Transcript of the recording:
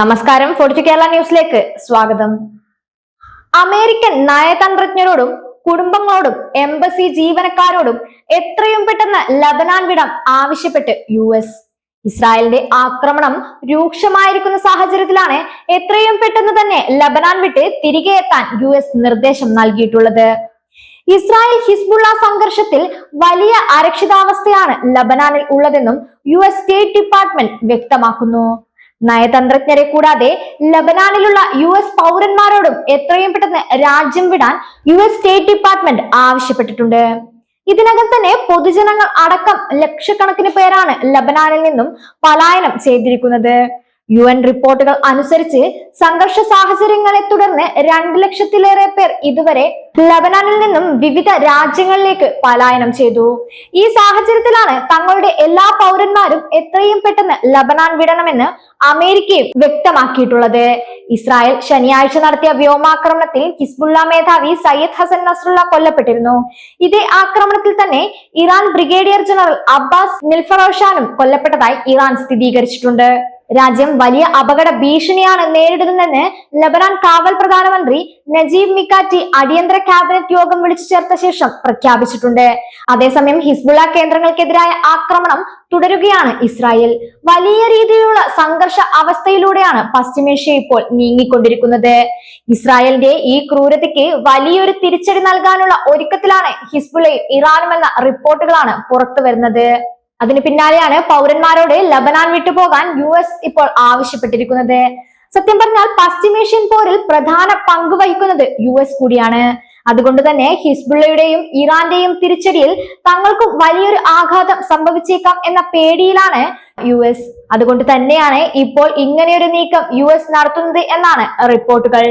നമസ്കാരം. ഫോർട്ടി കേരള ന്യൂസിലേക്ക് സ്വാഗതം. അമേരിക്കൻ നയതന്ത്രജ്ഞരോടും കുടുംബങ്ങളോടും എംബസി ജീവനക്കാരോടും എത്രയും പെട്ടെന്ന് ലബനാൻ വിടാൻ ആവശ്യപ്പെട്ട് യു എസ്. ഇസ്രായേലിന്റെ ആക്രമണം രൂക്ഷമായിരിക്കുന്ന സാഹചര്യത്തിലാണ് എത്രയും പെട്ടെന്ന് തന്നെ ലബനാൻ വിട്ട് തിരികെ എത്താൻ യു എസ് നിർദ്ദേശം നൽകിയിട്ടുള്ളത്. ഇസ്രായേൽ ഹിസ്ബുള്ള സംഘർഷത്തിൽ വലിയ അരക്ഷിതാവസ്ഥയാണ് ലബനാനിൽ ഉള്ളതെന്നും യു എസ് സ്റ്റേറ്റ് ഡിപ്പാർട്ട്മെന്റ് വ്യക്തമാക്കുന്നു. നയതന്ത്രജ്ഞരെ കൂടാതെ ലബനാനിലുള്ള യു എസ് പൗരന്മാരോടും എത്രയും പെട്ടെന്ന് രാജ്യം വിടാൻ യു എസ് സ്റ്റേറ്റ് ഡിപ്പാർട്ട്മെന്റ് ആവശ്യപ്പെട്ടിട്ടുണ്ട്. ഇതിനകം തന്നെ പൊതുജനങ്ങൾ അടക്കം ലക്ഷക്കണക്കിന് പേരാണ് ലബനാനിൽ നിന്നും പലായനം ചെയ്തിരിക്കുന്നത്. യു എൻ റിപ്പോർട്ടുകൾ അനുസരിച്ച് സംഘർഷ സാഹചര്യങ്ങളെ തുടർന്ന് രണ്ട് ലക്ഷത്തിലേറെ പേർ ഇതുവരെ ലബനാനിൽ നിന്നും വിവിധ രാജ്യങ്ങളിലേക്ക് പലായനം ചെയ്തു. ഈ സാഹചര്യത്തിലാണ് തങ്ങളുടെ എല്ലാ പൗരന്മാരും എത്രയും പെട്ടെന്ന് ലബനാൻ വിടണമെന്ന് അമേരിക്കയും വ്യക്തമാക്കിയിട്ടുള്ളത്. ഇസ്രായേൽ ശനിയാഴ്ച നടത്തിയ വ്യോമാക്രമണത്തിൽ ഹിസ്ബുള്ള മേധാവി സയ്യദ് ഹസൻ നസ്രുള്ള കൊല്ലപ്പെട്ടിരുന്നു. ഇതേ ആക്രമണത്തിൽ തന്നെ ഇറാൻ ബ്രിഗേഡിയർ ജനറൽ അബ്ബാസ് നിൽഫറോഷാനും കൊല്ലപ്പെട്ടതായി ഇറാൻ സ്ഥിരീകരിച്ചിട്ടുണ്ട്. രാജ്യം വലിയ അപകട ഭീഷണിയാണ് നേരിടുന്നതെന്ന് ലബനാൻ കാവൽ പ്രധാനമന്ത്രി നജീബ് മിക്കാറ്റി അടിയന്തര ക്യാബിനറ്റ് യോഗം വിളിച്ചു ചേർത്ത ശേഷം പ്രഖ്യാപിച്ചിട്ടുണ്ട്. അതേസമയം ഹിസ്ബുള്ള കേന്ദ്രങ്ങൾക്കെതിരായ ആക്രമണം തുടരുകയാണ് ഇസ്രായേൽ. വലിയ രീതിയിലുള്ള സംഘർഷ അവസ്ഥയിലൂടെയാണ് പശ്ചിമേഷ്യ ഇപ്പോൾ നീങ്ങിക്കൊണ്ടിരിക്കുന്നത്. ഇസ്രായേലിന്റെ ഈ ക്രൂരതയ്ക്ക് വലിയൊരു തിരിച്ചടി നൽകാനുള്ള ഒരുക്കത്തിലാണ് ഹിസ്ബുള്ളയും ഇറാനും എന്ന റിപ്പോർട്ടുകളാണ് പുറത്തു വരുന്നത് അതിന് പിന്നാലെയാണ് പൗരന്മാരോട് ലബനാൻ വിട്ടുപോകാൻ യു എസ് ഇപ്പോൾ ആവശ്യപ്പെട്ടിരിക്കുന്നത്. സത്യം പറഞ്ഞാൽ പശ്ചിമേഷ്യൻ പോരിൽ പ്രധാന പങ്ക് വഹിക്കുന്നത് യു എസ് കൂടിയാണ്. അതുകൊണ്ട് തന്നെ ഹിസ്ബുള്ളയുടെയും ഇറാന്റെയും തിരിച്ചടിയിൽ തങ്ങൾക്കും വലിയൊരു ആഘാതം സംഭവിച്ചേക്കാം എന്ന പേടിയിലാണ് യു എസ് അതുകൊണ്ട് തന്നെയാണ് ഇപ്പോൾ ഇങ്ങനെയൊരു നീക്കം യു എസ് നടത്തുന്നത് എന്നാണ് റിപ്പോർട്ടുകൾ.